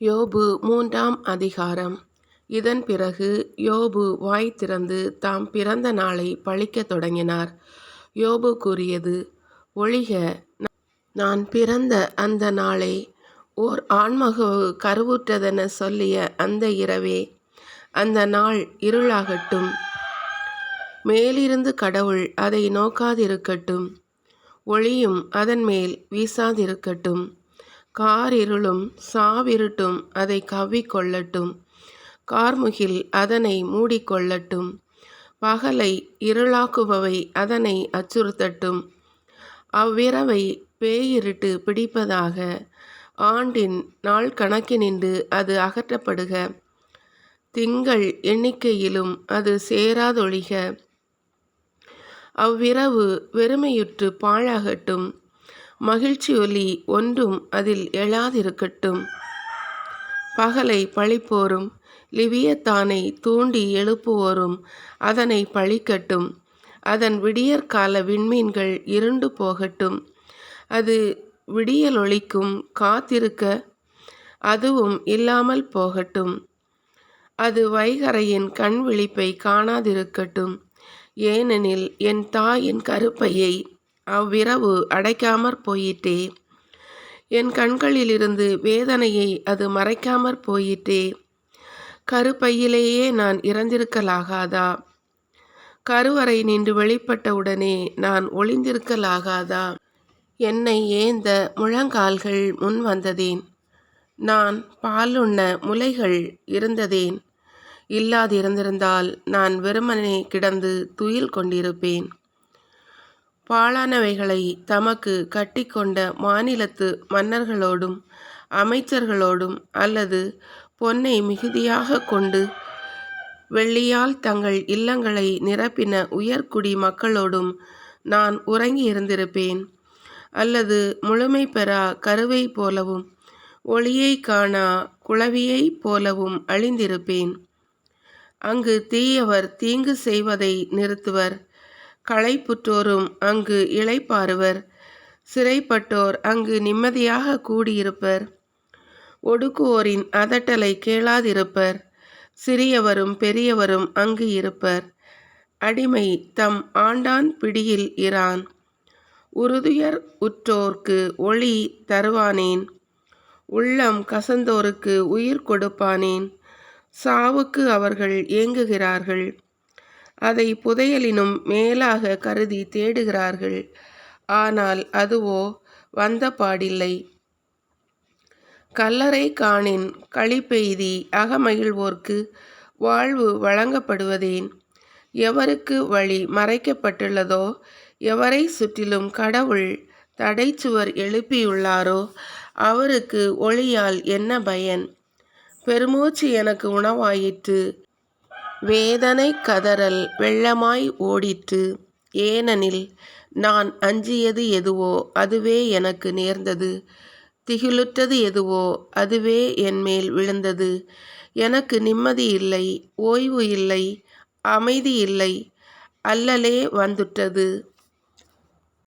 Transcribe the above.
யோபு மூன்றாம் அதிகாரம். இதன் பிறகு யோபு வாய் திறந்து தாம் பிறந்த நாளை பழிக்கத் தொடங்கினார். யோபு கூறியது ஒழிக நான் பிறந்த அந்த நாளை ஓர் ஆண்மகவு கருவுற்றதென சொல்லிய அந்த இரவே அந்த நாள் இருளாகட்டும். மேலிருந்து கடவுள் அதை நோக்காதிருக்கட்டும். ஒளியும் அதன் மேல் வீசாதிருக்கட்டும். காரிருளும் சாவிருட்டும் அதை கவ்விக்கொள்ளட்டும். கார்முகில் அதனை மூடிக்கொள்ளட்டும். பகலை இருளாக்குபவை அதனை அச்சுறுத்தட்டும். அவ்விரவை பேயிருட்டு பிடிப்பதாக ஆண்டின் நாள் கணக்கினின்று அது அகற்றப்படுக. திங்கள் எண்ணிக்கையிலும் அது சேராதொழிக. அவ்விரவு வெறுமையுற்று பாழாகட்டும். மகிழ்ச்சி ஒலி ஒன்றும் அதில் எழாதிருக்கட்டும். பகலை பழிப்போரும் லிவியத்தானை தூண்டி எழுப்புவோரும் அதனை பழிக்கட்டும். அதன் விடியற்கால விண்மீன்கள் இருண்டு போகட்டும். அது விடியலொளிக்கும் காத்திருக்க அதுவும் இல்லாமல் போகட்டும். அது வைகரையின் கண் விழிப்பை காணாதிருக்கட்டும். ஏனெனில் என் தாயின் கருப்பையை அவ்விரவு அடைக்காமற் போயிற்றே. என் கண்களிலிருந்து வேதனையை அது மறைக்காமற் போயிற்றே. கருப்பையிலேயே நான் இறந்திருக்கலாகாதா? கருவறை நின்று வெளிப்பட்டவுடனே நான் ஒளிந்திருக்கலாகாதா? என்னை ஏந்த முழங்கால்கள் முன் வந்ததேன். நான் பாலுண்ண முலைகள் இருந்ததேன். இல்லாதிருந்திருந்தால் நான் வெறுமனே கிடந்து துயில் கொண்டிருப்பேன். பாழானவைகளை தமக்கு கட்டிக்கொண்ட மாநிலத்து மன்னர்களோடும் அமைச்சர்களோடும் அல்லது பொன்னை மிகுதியாக கொண்டு வெள்ளியால் தங்கள் இல்லங்களை நிரப்பின உயர்குடி மக்களோடும் நான் உறங்கி இருந்திருப்பேன் அல்லது முழுமை பெறா கருவை போலவும் ஒளியை காணா குளவியைப் போலவும் அழிந்திருப்பேன். அங்கு தீயவர் தீங்கு செய்வதை நிறுத்துவர். களைப்புற்றோரும் அங்கு இளைப்பாறுவர் சிறைப்பட்டோர் அங்கு நிம்மதியாக கூடியிருப்பர். ஒடுக்குவோரின் அதட்டலை கேளாதிருப்பர். சிறியவரும் பெரியவரும் அங்கு இருப்பர். அடிமை தம் ஆண்டான் பிடியில் இரான். உறுதுயர் உற்றோர்க்கு ஒளி தருவானேன். உள்ளம் கசந்தோருக்கு உயிர் கொடுப்பானேன். சாவுக்கு அவர்கள் ஏங்குகிறார்கள். அதை புதையலினும் மேலாக கருதி தேடுகிறார்கள். ஆனால் அதுவோ வந்த பாடில்லை கல்லறை காணின் களிப்பெய்தி அகமகிழ்வோர்க்கு வாழ்வு வழங்கப்படுவதேன்? எவருக்கு வழி மறைக்கப்பட்டுள்ளதோ எவரை சுற்றிலும் கடவுள் தடைச்சுவர் எழுப்பியுள்ளாரோ அவருக்கு ஒளியால் என்ன பயன்? பெருமூச்சு எனக்கு உணவாயிற்று. வேதனை கதறல் வெள்ளமாய் ஓடிற்று. ஏனெனில் நான் அஞ்சியது எதுவோ அதுவே எனக்கு நேர்ந்தது. திகிலுற்றது எதுவோ அதுவே என்மேல் விழுந்தது. எனக்கு நிம்மதி இல்லை ஓய்வு இல்லை அமைதி இல்லை அல்லலே வந்துட்டது